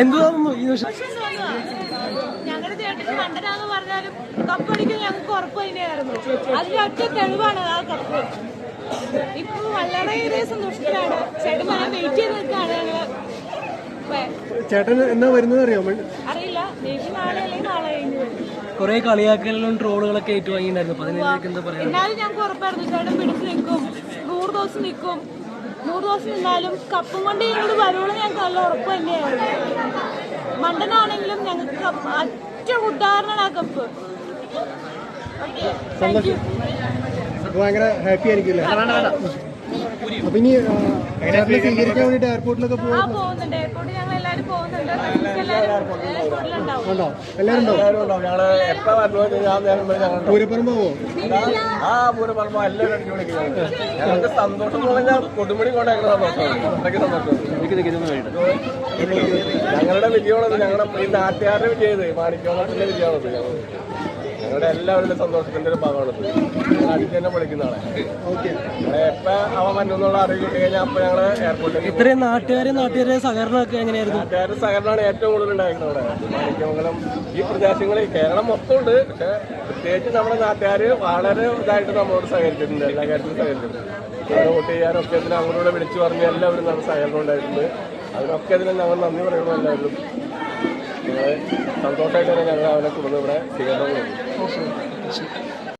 എന്ത് തോന്നുന്നു ഈ നിമിഷം? ഞങ്ങളുടെ ചേട്ടന് മണ്ടനാന്ന് പറഞ്ഞാലും കപ്പടിക്കും ഞങ്ങൾക്ക് ഉറപ്പ് തന്നെയായിരുന്നു. അതിന്റെ ഒറ്റ തെളിവാണ് ആ കപ്പ്. ഇപ്പൊ വളരെയേറെ സന്തോഷത്തിലാണ്. ചേട്ടൻ ഞാൻ വെയിറ്റ് ചെയ്ത് നിൽക്കുകയാണ് ഞങ്ങൾ. ചേട്ടൻ എന്നാ വരുന്നത് അറിയോ? അറിയില്ല. മേബി നാളെ അല്ലെങ്കിൽ നാളെ കഴിഞ്ഞ് വരും. കുറെ കളിയാക്കലും ട്രോളുകളൊക്കെ ഏറ്റുവാങ്ങിണ്ടായിരുന്നു അപ്പൊ അതിനെതിരെ എന്താ പറയാ എന്നാലും ഞങ്ങൾക്ക് ഉറപ്പായിരുന്നു. ചേട്ടൻ പിടിച്ചു നിൽക്കും. നൂറ് ദിവസം നിൽക്കും. നൂറ് ദിവസം നിന്നാലും കപ്പും കൊണ്ട് ഞങ്ങൾ വരുള്ളൂ ഞങ്ങൾക്ക് നല്ല ഉറപ്പ് തന്നെയായിരുന്നു മണ്ടനാണെങ്കിലും ഞങ്ങൾക്ക് കപ്പ് ഒറ്റ ഉദാഹരണമാണ് ആ കപ്പ്. ഭയങ്കര ഹാപ്പി ആയിരിക്കും അല്ലേ? അപ്പൊ ഇനി സ്വീകരിക്കാൻ വേണ്ടിട്ട് എയർപോർട്ടിലൊക്കെ ആ പോകുന്നുണ്ട്. എയർപോർട്ടിൽ ഉണ്ടോ? എല്ലാവരും ഉണ്ടോ ഞങ്ങൾ എപ്പ വരണോ ഞാൻ നേരം പൂരപ്പറമ്പ് ആ പൂരം പറയുമ്പോ എല്ലാവരും അടിച്ചു വിളിക്കുന്നത് ഞങ്ങൾക്ക് സന്തോഷം എന്ന് പറഞ്ഞാൽ കൊടുമുടി കൊണ്ടേക്കുന്ന സന്തോഷമാണ്. അത്രയ്ക്ക് സന്തോഷം. ഞങ്ങളുടെ വിജയമാണത്. ഞങ്ങളുടെ ഈ നാട്ടുകാരുടെ വിജയത് മാണിക്കോളത്തിന്റെ വിജയമാണത്. ഞങ്ങളുടെ എല്ലാവരുടെ സന്തോഷത്തിന്റെ ഒരു ഭാഗമാണത്. തന്നെ വിളിക്കുന്നതാണ് അവൻ അറിവ് കിട്ടി കഴിഞ്ഞാൽ അപ്പൊ ഞങ്ങൾ എയർപോർട്ടിൽ ഇത്രയും നാട്ടുകാരെ നാട്ടുകാരെ സഹകരണമൊക്കെ എങ്ങനെയായിരുന്നു? നാട്ടുകാരുടെ സഹകരണമാണ് ഏറ്റവും കൂടുതൽ ഉണ്ടായിരുന്നത് അവിടെ മാണിക്യമംഗലം ഈ പ്രദേശങ്ങളിൽ കേരളം മൊത്തം ഉണ്ട്. പക്ഷെ പ്രത്യേകിച്ച് നമ്മുടെ നാട്ടുകാർ വളരെ ഇതായിട്ട് നമ്മളോട് സഹകരിച്ചിട്ടുണ്ട്. എല്ലാ കാര്യത്തിലും സഹകരിച്ചിട്ടുണ്ട്. ഇവിടെ വോട്ട് ചെയ്യാനൊക്കെ ഇതിന് അവരോട് വിളിച്ചു പറഞ്ഞ് എല്ലാവരും നമ്മുടെ സഹകരണം ഉണ്ടായിട്ടുണ്ട്. അതിനൊക്കെ ഇതിന് ഞങ്ങൾ നന്ദി പറയുന്നു എല്ലാവരും തന്നെ ഞങ്ങൾ അവനെ കൊടുത്ത് ഇവിടെ സ്വീകരണം